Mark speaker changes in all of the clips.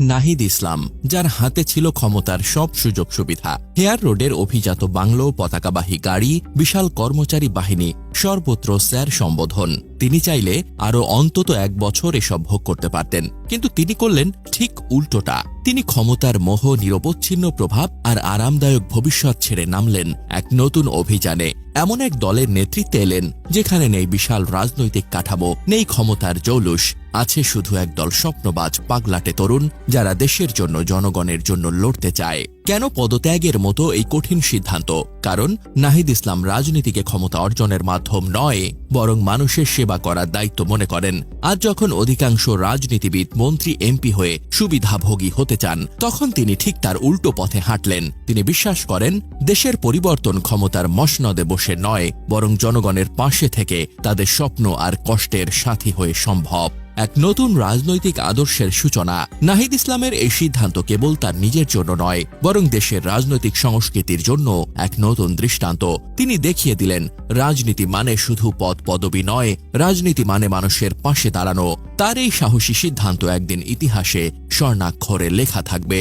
Speaker 1: নাহিদ ইসলাম, যার হাতে ছিল ক্ষমতার সব সুযোগ সুবিধা। হেয়ার রোডের অভিজাত বাংলো, পতাকাবাহী গাড়ি, বিশাল কর্মচারী বাহিনী সর্বত্র স্যার সম্বোধন। তিনি চাইলে আরও অন্তত এক বছর এসব ভোগ করতে পারতেন। কিন্তু তিনি করলেন ঠিক উল্টোটা। তিনি ক্ষমতার মোহ, নিরবচ্ছিন্ন প্রভাব আর আরামদায়ক ভবিষ্যৎ ছেড়ে নামলেন এক নতুন অভিযানে। এমন এক দলের নেতৃত্বে এলেন, যেখানে নেই বিশাল রাজনৈতিক কাঠামো, নেই ক্ষমতার জৌলুস, আছে শুধু একদল স্বপ্নবাজ পাগলাটে তরুণ, যারা দেশের জন্য, জনগণের জন্য লড়তে চায়। কেন পদত্যাগের মতো এই কঠিন সিদ্ধান্ত? কারণ নাহিদ ইসলাম রাজনীতিকে ক্ষমতা অর্জনের মাধ্যম নয়, বরং মানুষের সেবা করার দায়িত্ব মনে করেন। আজ যখন অধিকাংশ রাজনীতিবিদ মন্ত্রী, এমপি হয়ে সুবিধাভোগী হতে চান, তখন তিনি ঠিক তার উল্টো পথে হাঁটলেন। তিনি বিশ্বাস করেন, দেশের পরিবর্তন ক্ষমতার মসনদে বসে নয়, বরং জনগণের পাশে থেকে তাদের স্বপ্ন আর কষ্টের সাথী হয়ে সম্ভব। এক নতুন রাজনৈতিক আদর্শের সূচনা। নাহিদ ইসলামের এই সিদ্ধান্ত কেবল তার নিজের জন্য নয়, বরং দেশের রাজনৈতিক সংস্কৃতির জন্য এক নতুন দৃষ্টান্ত। তিনি দেখিয়ে দিলেন, রাজনীতি মানে শুধু পদ পদবি নয়, রাজনীতি মানে মানুষের পাশে দাঁড়ানো। তার এই সাহসী সিদ্ধান্ত একদিন ইতিহাসে স্বর্ণাক্ষরে লেখা থাকবে।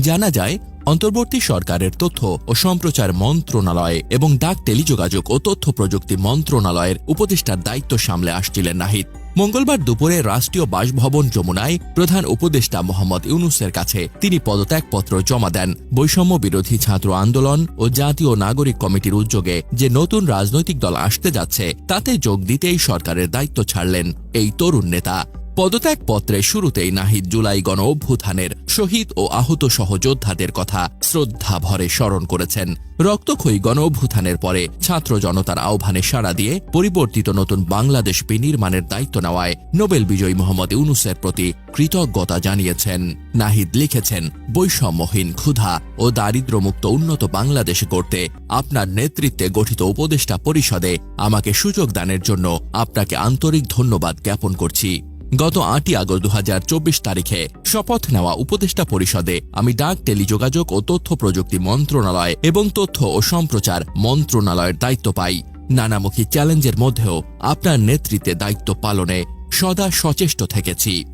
Speaker 1: জানা যায় অন্তর্বর্তী সরকারের তথ্য ও সম্প্রচার মন্ত্রণালয় এবং ডাক টেলিযোগাযোগ ও তথ্য প্রযুক্তি মন্ত্রণালয়ের উপদেষ্টার দায়িত্ব সামলে আসছিলেন নাহিদ। মঙ্গলবার দুপুরে রাষ্ট্রীয় বাসভবন যমুনায় প্রধান উপদেষ্টা মোহাম্মদ ইউনুসের কাছে তিনি পদত্যাগপত্র জমা দেন। বৈষম্য বিরোধী ছাত্র আন্দোলন ও জাতীয় নাগরিক কমিটির উদ্যোগে যে নতুন রাজনৈতিক দল আসতে যাচ্ছে, তাতে যোগ দিতেই সরকারের দায়িত্ব ছাড়লেন এই তরুণ নেতা। পদত্যাগপত্রে শুরুতেই নাহিদ জুলাই গণ অভ্যুত্থানের শহীদ ও আহত সহযোদ্ধাদের কথা শ্রদ্ধা ভরে স্মরণ করেছেন। রক্তক্ষয়ী গণ অভ্যুত্থানের পরে ছাত্র জনতার আহ্বানে সাড়া দিয়ে পরিবর্তিত নতুন বাংলাদেশ বিনির্মাণের দায়িত্ব নেওয়ায় নোবেল বিজয়ী মোহাম্মদ ইউনুসের প্রতি কৃতজ্ঞতা জানিয়েছেন। নাহিদ লিখেছেন, বৈষম্যহীন, ক্ষুধা ও দারিদ্র্যমুক্ত উন্নত বাংলাদেশ করতে আপনার নেতৃত্বে গঠিত উপদেষ্টা পরিষদে আমাকে সুযোগ দানের জন্য আপনাকে আন্তরিক ধন্যবাদ জ্ঞাপন করছি। গত আটই আগস্ট দু হাজার চব্বিশ তারিখে শপথ নেওয়া উপদেষ্টা পরিষদে আমি ডাক, টেলিযোগাযোগ ও তথ্য প্রযুক্তি মন্ত্রণালয় এবং তথ্য ও সম্প্রচার মন্ত্রণালয়ের দায়িত্ব পাই। নানামুখী চ্যালেঞ্জের মধ্যেও আপনার নেতৃত্বে দায়িত্ব পালনে সদা সচেষ্ট থেকেছি।